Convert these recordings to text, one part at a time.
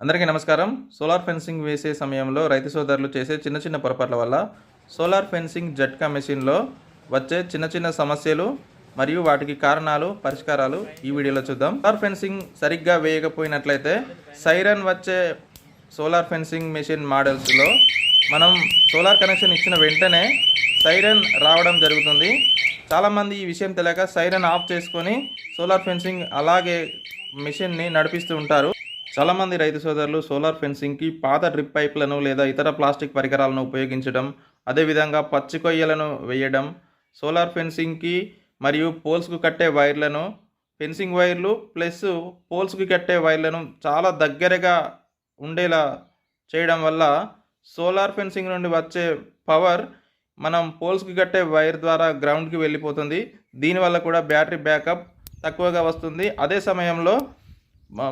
అందరికీ నమస్కారం. Solar fencing వేసే సమయంలో రైతు సోదరులు చేసే చిన్న చిన్న పొరపాట్ల వల్ల సోలార్ ఫెన్సింగ్ జట్కా మెషిన్లో వచ్చే చిన్న చిన్న సమస్యలు మరియు వాటికి కారణాలు పరిష్కారాలు ఈ వీడియోలో చూద్దాం. సోలార్ ఫెన్సింగ్ సరిగ్గా వేయకపోయినట్లయితే సైరన్ వచ్చే సోలార్ ఫెన్సింగ్ మెషిన్ మోడల్స్లో మనం సోలార్ కనెక్షన్ ఇచ్చిన వెంటనే సైరన్ రావడం జరుగుతుంది. చాలామంది ఈ విషయం తెలియక సైరన్ ఆఫ్ చేసుకొని సోలార్ ఫెన్సింగ్ అలాగే మెషిన్ని నడిపిస్తూ ఉంటారు. చాలామంది రైతు సోదరులు సోలార్ ఫెన్సింగ్కి పాత డ్రిప్ పైప్లను లేదా ఇతర ప్లాస్టిక్ పరికరాలను ఉపయోగించడం అదేవిధంగా పచ్చి కొయ్యలను వేయడం సోలార్ ఫెన్సింగ్కి మరియు పోల్స్కు కట్టే వైర్లను ఫెన్సింగ్ వైర్లు ప్లస్ పోల్స్కి కట్టే వైర్లను చాలా దగ్గరగా ఉండేలా చేయడం వల్ల సోలార్ ఫెన్సింగ్ నుండి వచ్చే పవర్ మనం పోల్స్కి కట్టే వైర్ ద్వారా గ్రౌండ్కి వెళ్ళిపోతుంది. దీనివల్ల కూడా బ్యాటరీ బ్యాకప్ తక్కువగా వస్తుంది. అదే సమయంలో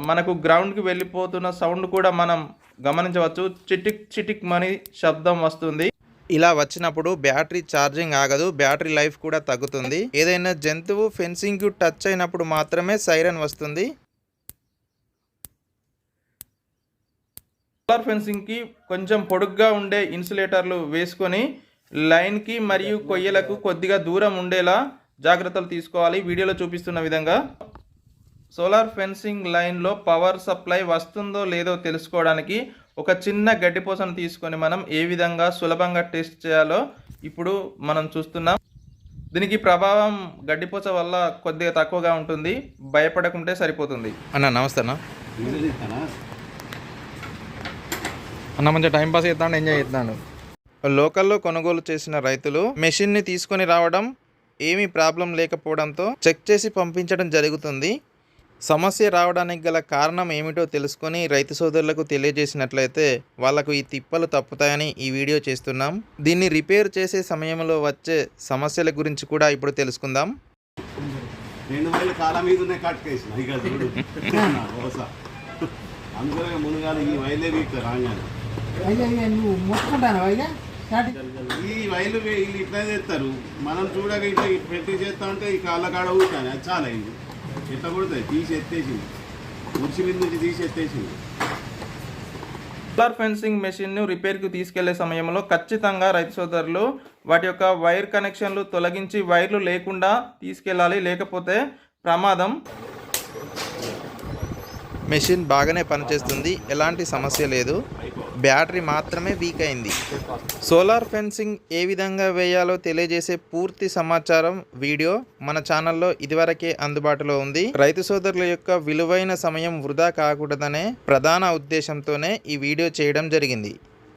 మనకు గ్రౌండ్కి వెళ్ళిపోతున్న సౌండ్ కూడా మనం గమనించవచ్చు. చిటిక్ చిటిక్ మని శబ్దం వస్తుంది. ఇలా వచ్చినప్పుడు బ్యాటరీ ఛార్జింగ్ ఆగదు. బ్యాటరీ లైఫ్ కూడా తగ్గుతుంది. ఏదైనా జంతువు ఫెన్సింగ్కి టచ్ అయినప్పుడు మాత్రమే సైరన్ వస్తుంది. సోలార్ ఫెన్సింగ్కి కొంచెం పొడుగ్గా ఉండే ఇన్సులేటర్లు వేసుకొని లైన్కి మరియు కొయ్యలకు కొద్దిగా దూరం ఉండేలా జాగ్రత్తలు తీసుకోవాలి. వీడియోలో చూపిస్తున్న విధంగా సోలార్ ఫెన్సింగ్ లైన్లో పవర్ సప్లై వస్తుందో లేదో తెలుసుకోవడానికి ఒక చిన్న గడ్డిపోసను తీసుకొని మనం ఏ విధంగా సులభంగా టెస్ట్ చేయాలో ఇప్పుడు మనం చూస్తున్నాం. దీనికి ప్రభావం గడ్డిపోస వల్ల కొద్దిగా తక్కువగా ఉంటుంది. భయపడకుంటే సరిపోతుంది. అన్న నమస్తే అన్న. అన్న మంచిగా టైం పాస్ చేస్తాను ఎంజాయ్ చేస్తాను లోకల్లో కొనుగోలు చేసిన రైతులు మెషిన్ని తీసుకొని రావడం ఏమీ ప్రాబ్లం లేకపోవడంతో చెక్ చేసి పంపించడం జరుగుతుంది. సమస్య రావడానికి గల కారణం ఏమిటో తెలుసుకొని రైతు సోదరులకు తెలియజేసినట్లయితే వాళ్ళకు ఈ తిప్పలు తప్పుతాయని ఈ వీడియో చేస్తున్నాం. దీన్ని రిపేర్ చేసే సమయంలో వచ్చే సమస్యల గురించి కూడా ఇప్పుడు తెలుసుకుందాం. రెండు వేల కాల మీద ఉన్నాయి కట్టుకేసిన ఇక చూడు. బహుశా అందుకనే మునుగాలు ఈ వైలే వీక్ రాగానే. నువ్వు ఈ వీళ్ళు ఇట్లా చేస్తారు. మనం చూడక ఇట్లా పెట్టి చేస్తా ఉంటే ఈ కాళ్ళ కాడ ఊటాను అది చాలా అయింది ఇట్లా కొడుతుంది తీసి ఎత్తేసింది. ఉడిచి మీద నుంచి తీసి ఎత్తేసింది. సోలార్ ఫెన్సింగ్ మెషిన్ను రిపేర్కి తీసుకెళ్ళే సమయంలో ఖచ్చితంగా రైతు సోదరులు వాటి యొక్క వైర్ కనెక్షన్లు తొలగించి వైర్లు లేకుండా తీసుకెళ్ళాలి లేకపోతే ప్రమాదం. మెషిన్ బాగానే పనిచేస్తుంది ఎలాంటి సమస్య లేదు. బ్యాటరీ మాత్రమే వీక్ అయింది. సోలార్ ఫెన్సింగ్ ఏ విధంగా వేయాలో తెలియజేసే పూర్తి సమాచారం వీడియో మన ఛానల్లో ఇదివరకే అందుబాటులో ఉంది. రైతు సోదరుల యొక్క విలువైన సమయం వృధా కాకూడదనే ప్రధాన ఉద్దేశంతోనే ఈ వీడియో చేయడం జరిగింది.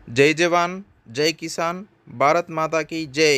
జై జవాన్ జై కిసాన్ భారత్ మాతాకి జై.